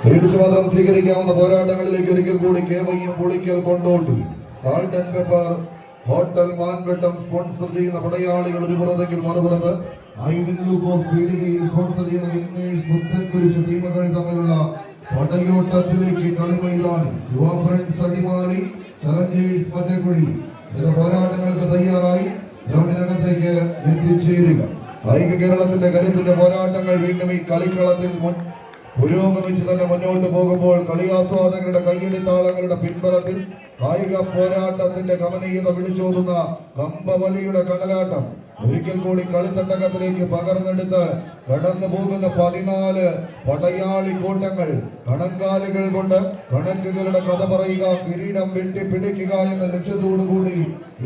മേടിച്ചുപാത്രം സ്വീകരിക്കാവുന്ന പോരാട്ടങ്ങളിലേക്ക് ഒരിക്കൽ കൂടി കേവയ്യം പൊളിക്കൽ Kondotty salt and pepper hotel Manvettom sponsor ചെയ്യുന്ന പടയാളികൾ ഒരു പുറത്തെങ്കിൽ മറുപുറത്ത് സ്പോൺസർ ചെയ്യുന്ന വിന്നേഴ്സ് പുത്തൻകുരിശ് ടീമുകൾ തമ്മിലുള്ള പടയോട്ടത്തിലേക്ക് കളി മൈതാനി യുവ ഫ്രണ്ട്സ് അടിമാലി ചലഞ്ചേഴ്സ് മറ്റക്കുഴി എന്ന പോരാട്ടങ്ങൾക്ക് തയ്യാറായി ഗ്രൗണ്ടിനകത്തേക്ക് എത്തിച്ചേരുക. ഐക്യ കേരളത്തിന്റെ കരുത്തിന്റെ പോരാട്ടങ്ങൾ വീണ്ടും ഈ കളിക്കളത്തിൽ പുരോഗമിച്ച് തന്നെ മുന്നോട്ട് പോകുമ്പോൾ കളിയാസ്വാദകരുടെ കയ്യടി താളങ്ങളുടെ പിൻബലത്തിൽ കായിക പോരാട്ടത്തിന്റെ ഗമനീയത വിളിച്ചോതുന്ന കമ്പവലിയുടെ കടലാട്ടം. ഒരിക്കൽ കൂടി കളിത്തട്ടകത്തിലേക്ക് പകർന്നെടുത്ത് കടന്നു പോകുന്ന പതിനാല് പടയാളി കൂട്ടങ്ങൾ. കണങ്കാലുകൾ കൊണ്ട് കണക്കുകളുടെ കഥ പറയുക കിരീടം വെട്ടിപ്പിടിക്കുക എന്ന ലക്ഷ്യത്തോടുകൂടി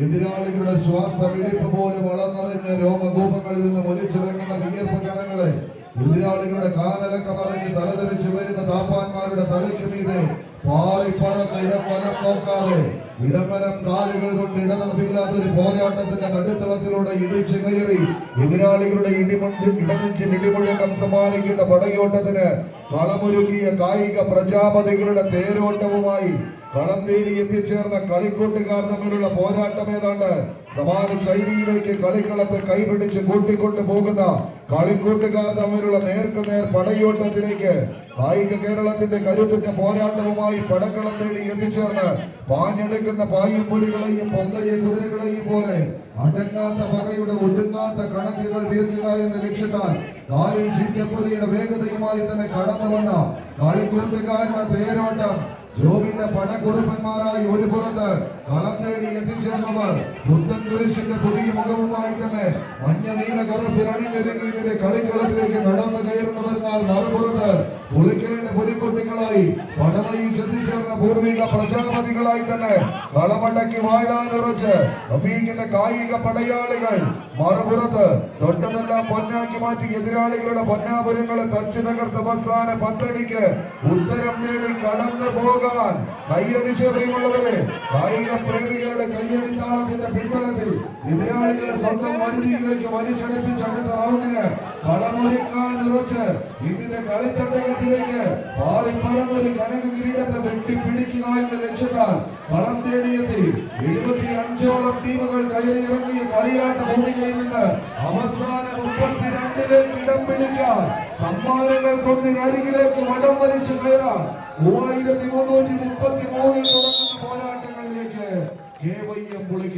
എതിരാളികളുടെ ശ്വാസമിടിപ്പ് പോലും വളർന്നറിഞ്ഞ് രോമകൂപങ്ങളിൽ നിന്ന് ഒലിച്ചിറങ്ങുന്ന വിയർപ്പ് കണങ്ങളെ എതിരാളികളുടെ കാലൊക്കെ പറഞ്ഞ് തലതെറിച്ച് വരുന്ന താപ്പാന്മാരുടെ തലയ്ക്ക് മീതെ പാറി പറന്ന് ഇടംവലം നോക്കാതെ ഇടംവലം കാലുകൾ കൊണ്ട് ഇടനടപ്പില്ലാത്തൊരു പോരാട്ടത്തിന്റെ നടുത്തളത്തിലൂടെ ഇടിച്ചു കയറി എതിരാളികളുടെ ഇടിമഞ്ച് ഇടനെഞ്ചിൽ ഇടിമുഴക്കം സമ്മാനിക്കുന്ന പടയോട്ടത്തിന് കളമൊരുക്കിയ കായിക പ്രജാപതികളുടെ തേരോട്ടവുമായി കളം തേടി എത്തിച്ചേർന്ന കളിക്കൂട്ടുകാർ തമ്മിലുള്ള പോരാട്ടം ഏതാണ്ട്? സമാന ശൈലിയിലേക്ക് കളിക്കളത്തെ കൈപിടിച്ച് കൂട്ടിക്കൊണ്ടു പോകുന്ന കളിക്കൂട്ടുകാർ തമ്മിലുള്ള നേർക്കുനേർ പടയോട്ടത്തിലേക്ക് കായിക കേരളത്തിന്റെ കരുത്തിന്റെ പോരാട്ടവുമായി പടക്കളം തേടി എത്തിച്ചേർന്ന് പാഞ്ഞെടുക്കുന്ന പായുപൊലികളെയും പൊന്തയെ കുതിരകളെയും പോലെ അടങ്ങാത്ത പകയുടെ ഒടുങ്ങാത്ത കണക്കുകൾ തീർക്കുക എന്ന ലക്ഷ്യത്താൽ കാലിൽ ചീറ്റപ്പൊലിയുടെ വേഗതയുമായി തന്നെ കടന്നു വന്ന കളിക്കൂട്ടുകാരുടെ തേരോട്ടം ജോബിന്റെ പടക്കുറുപ്പന്മാരായി ഒരു പുറത്ത് കളം തേടി എത്തിച്ചേർന്നവർ ബുദ്ധൻ കുരിശിന്റെ പുതിയ മുഖവുമായി തന്നെ മഞ്ഞ നീല കറുപ്പിൽ അണിഞ്ഞൊരുങ്ങി ഇതിന്റെ കളിക്കളത്തിലേക്ക് നടന്നു കയറുന്നു മറുപുറത്ത് പുളിക്കലിന്റെ പുലിക്കുട്ടികളായി പടമയിൽ ചെത്തിച്ചേർന്ന പൂർവിക പ്രജാപതികളായി തന്നെ കളമണ്ടയ്ക്ക് വാഴാനുറച്ച് അഭിയിക്കുന്ന കായിക പടയാളികൾ മറുപുറത്ത് തൊട്ടതെല്ലാം പൊന്നാക്കി മാറ്റി എതിരാളികളുടെ പൊന്നാപുരങ്ങളെ തച്ചു തകർത്ത് അവസാന പത്തടിക്ക് ഉത്തരം നേടി കടന്നു പോകാൻ കൈയടിച്ച് പ്രിയമുള്ളവരെ കായിക പ്രേമികളുടെ കൈയടി താളത്തിന്റെ പിൻബലത്തിൽ എതിരാളികളെ സ്വന്തം വരുതിയിലേക്ക് വലിച്ചടിപ്പിച്ച് അടുത്ത റൗണ്ടിന് കളമൊരുക്കാൻ ഉറച്ച് കളിത്തട്ടകത്തിലേക്ക് പാറിപ്പറന്നൊരു കനക കിരീടത്തെ വെട്ടിപ്പിടിക്കുക എന്ന ലക്ഷ്യത്താൽ കളം തേടിയെത്തി. എഴുപത്തി അഞ്ചോളം ടീമുകൾ കയറിയിറങ്ങിയ കളിയാട്ട ഭൂമികയിൽ നിന്ന് അവസാന മുപ്പത്തിരണ്ടിലേക്ക് ഇടം പിടിക്കാൻ സമ്മാനങ്ങൾ കൊന്നിനരികിലേക്ക് വടം വലിച്ചു കയറാൻ മൂവായിരത്തി മുന്നൂറ്റി മുപ്പത്തി മൂന്നിൽ തുടങ്ങുന്ന പോരാട്ടങ്ങളിലേക്ക് കേവയ്യം പൊളിക്കും